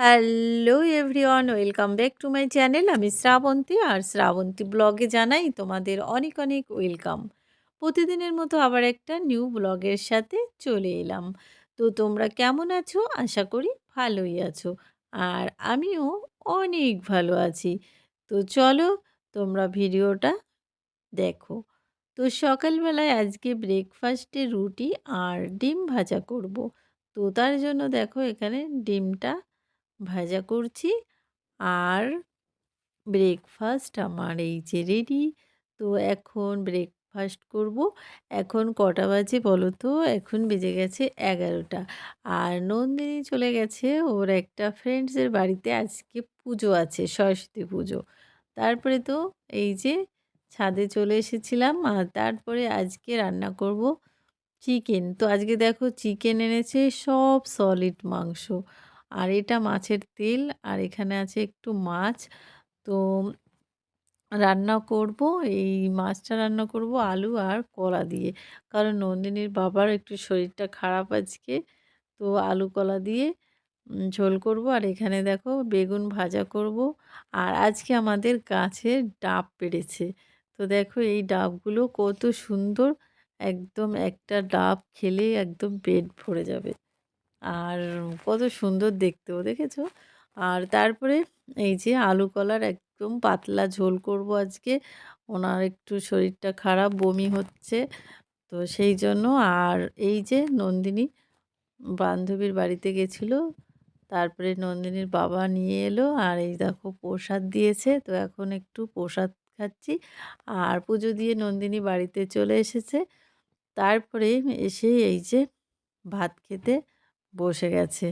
Hello everyone, welcome back to my channel. আমি শ্রাবন্তী আর শ্রাবন্তী ব্লগে জানাই তোমাদের অনেক অনেক ওয়েলকাম। প্রতিদিনের মতো আবার একটা নিউ ব্লগের সাথে চলে এলাম। তো তোমরা কেমন আছো? আশা করি ভালোই আছো। আর আমিও অনেক ভালো আছি। তো চলো তোমরা ভিডিওটা দেখো। তো সকালবেলায় আজকে ব্রেকফাস্টে রুটি আর ডিম ভাজা করব। তো তার জন্য দেখো এখানে ডিমটা ভাজা করছি। আর ব্রেকফাস্ট আমার এই যে রেডি তো এখন ব্রেকফাস্ট করব। এখন কটা বাজে বলো তো এখন বেজে গেছে এগারোটা। আর নন্দিনী চলে গেছে, ওর একটা ফ্রেন্ডসের বাড়িতে আজকে পুজো আছে, সরস্বতী পুজো। তারপরে তো এই যে ছাদে চলে এসেছিলাম, আর তারপরে আজকে রান্না করব চিকেন তো আজকে দেখো চিকেন এনেছে সব সলিড মাংস। আর এটা মাছের তেল, আর এখানে আছে একটু মাছ। তো রান্না করব, এই মাছটা রান্না করব আলু আর কলা দিয়ে। কারণ নন্দিনীর বাবার একটু শরীরটা খারাপ আজকে, তো আলু কলা দিয়ে ঝোল করব। আর এখানে দেখো বেগুন ভাজা করব। আর আজকে আমাদের গাছে ডাব পেড়েছে। তো দেখো এই ডাবগুলো কত সুন্দর, একদম একটা ডাব খেলে একদম পেট ভরে যাবে। আর কত সুন্দর দেখতেও দেখেছ। আর তারপরে এই যে আলু কলার একদম পাতলা ঝোল করব আজকে। ওনার একটু শরীরটা খারাপ, বমি হচ্ছে। তো সেই জন্য আর এই যে নন্দিনী বান্ধবীর বাড়িতে গেছিল, তারপরে নন্দিনীর বাবা নিয়ে এলো আর এই দেখো প্রসাদ দিয়েছে। তো এখন একটু প্রসাদ খাচ্ছি। আর পুজো দিয়ে নন্দিনী বাড়িতে চলে এসেছে। তারপরে এসে এই যে ভাত খেতে বসে গেছে।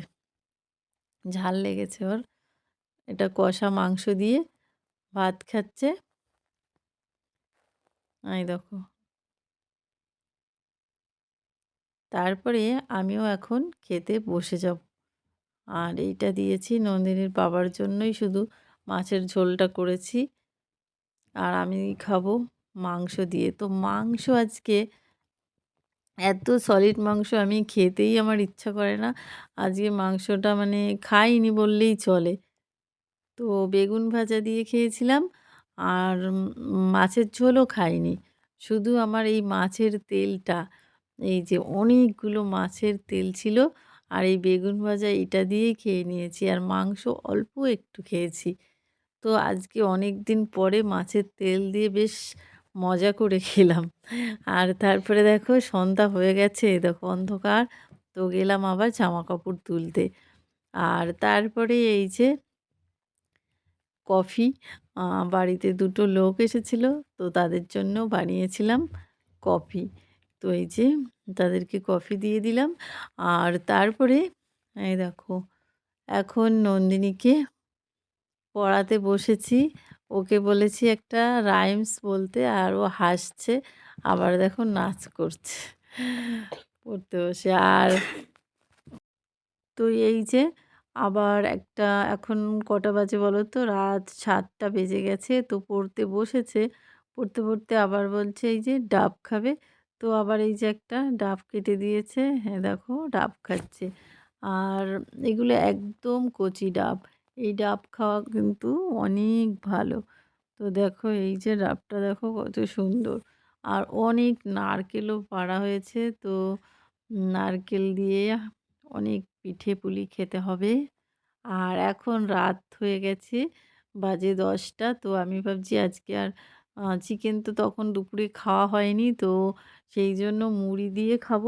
ঝাল লেগেছে ওর। এটা কষা মাংস দিয়ে ভাত খাচ্ছে। এই দেখো। তারপরে আমিও এখন খেতে বসে যাব। আর এইটা দিয়েছি নন্দিনীর বাবার জন্যই। শুধু মাছের ঝোলটা করেছি। আর আমি খাব মাংস দিয়ে। তো মাংস আজকে এত সলিড মাংস আমি খেতেই আমার ইচ্ছা করে না। আজকে মাংসটা মানে খাইনি বললেই চলে। তো বেগুন ভাজা দিয়ে খেয়েছিলাম আর মাছের ঝোলও খাইনি। শুধু আমার এই মাছের তেলটা, এই যে অনেকগুলো মাছের তেল ছিল আর এই বেগুন ভাজা এটা দিয়েই খেয়ে নিয়েছি আর মাংস অল্প একটু খেয়েছি। তো আজকে অনেক দিন পরে মাছের তেল দিয়ে বেশ মজা করে খেলাম। আর তারপরে দেখো সন্ধ্যা হয়ে গেছে দেখো অন্ধকার, তো গেলাম আবার জামা কাপড় তুলতে। আর তারপরে এই যে কফি বাড়িতে দুটো লোক এসেছিল, তো তাদের জন্য বানিয়েছিলাম কফি। তো এই যে তাদেরকে কফি দিয়ে দিলাম। আর তারপরে এই দেখো, এখন নন্দিনীকে পড়াতে বসেছি। ওকে বলেছি একটা রাইমস বলতে, আর ও হাসছে, আবার দেখো নাচ করছে। পড়তে বসে। আর তো এই যে, আবার একটা, এখন কটা বাজে বলো তো? রাত সাতটা বেজে গেছে, তো পড়তে বসেছে। পড়তে পড়তে আবার বলছে, এই যে ডাব খাবে। তো আবার এই যে একটা ডাব কেটে দিয়েছে। হ্যাঁ দেখো ডাব খাচ্ছে। আর এগুলো একদম কচি ডাব। এই ডাব খাওয়া কিন্তু অনেক ভালো। তো দেখো এই যে ডাবটা দেখো কত সুন্দর। আর অনেক নারকেলও পাড়া হয়েছে। তো নারকেল দিয়ে অনেক পিঠে পুলি খেতে হবে। আর এখন রাত হয়ে গেছে, বাজে দশটা। তো আমি ভাবছি আজকে আর চিকেন তো তখন দুপুরে খাওয়া হয়নি। তো সেই জন্য মুড়ি দিয়ে খাব।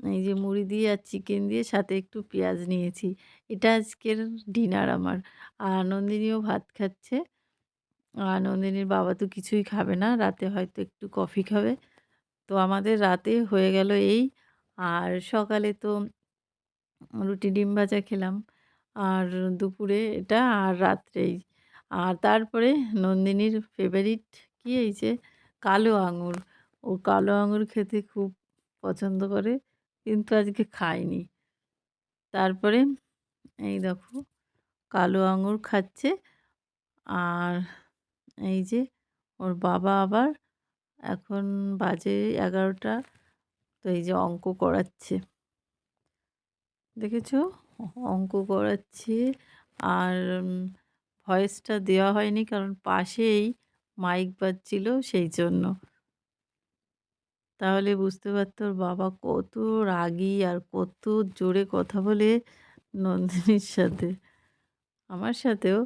এই যে মুড়ি দিয়ে আর চিকেন দিয়ে সাথে একটু পেঁয়াজ নিয়েছি। এটা আজকের ডিনার আমার। আর নন্দিনীও ভাত খাচ্ছে। আর নন্দিনীর বাবা তো কিছুই খাবে না। রাতে হয়তো একটু কফি খাবে। তো আমাদের রাতে হয়ে গেল এই। আর সকালে তো রুটি ডিম ভাজা খেলাম। আর দুপুরে এটা আর রাত্রেই। আর তারপরে নন্দিনীর ফেভারিট কী এই যে? কালো আঙুর। ও কালো আঙুর খেতে খুব পছন্দ করে। কিন্তু আজকে খায়নি তারপরে এই দেখো, কালো আঙুর খাচ্ছে আর এই যে ওর বাবা আবার এখন বাজে এগারোটা, তো এই যে অঙ্ক করাচ্ছে। দেখেছ? অঙ্ক করাচ্ছে আর ভয়েসটা দেওয়া হয়নি কারণ পাশেই মাইক বাজছিল সেই জন্য। তাহলে বুঝতে পারত ওর বাবা কত রাগী আর কত জোরে কথা বলে নন্দিনীর সাথে। আমার সাথেও।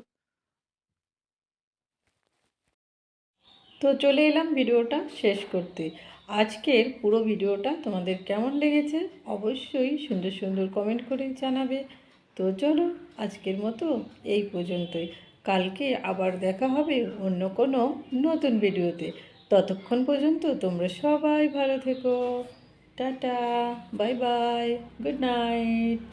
তো চলে এলাম ভিডিওটা শেষ করতে। আজকের পুরো ভিডিওটা তোমাদের কেমন লেগেছে অবশ্যই সুন্দর সুন্দর কমেন্ট করে জানাবে। তো চলো আজকের মতো এই পর্যন্তই। কালকে আবার দেখা হবে অন্য কোনো নতুন ভিডিওতে। ততক্ষণ পর্যন্ত তোমরা সবাই ভালো থেকো। Tata bye bye good night.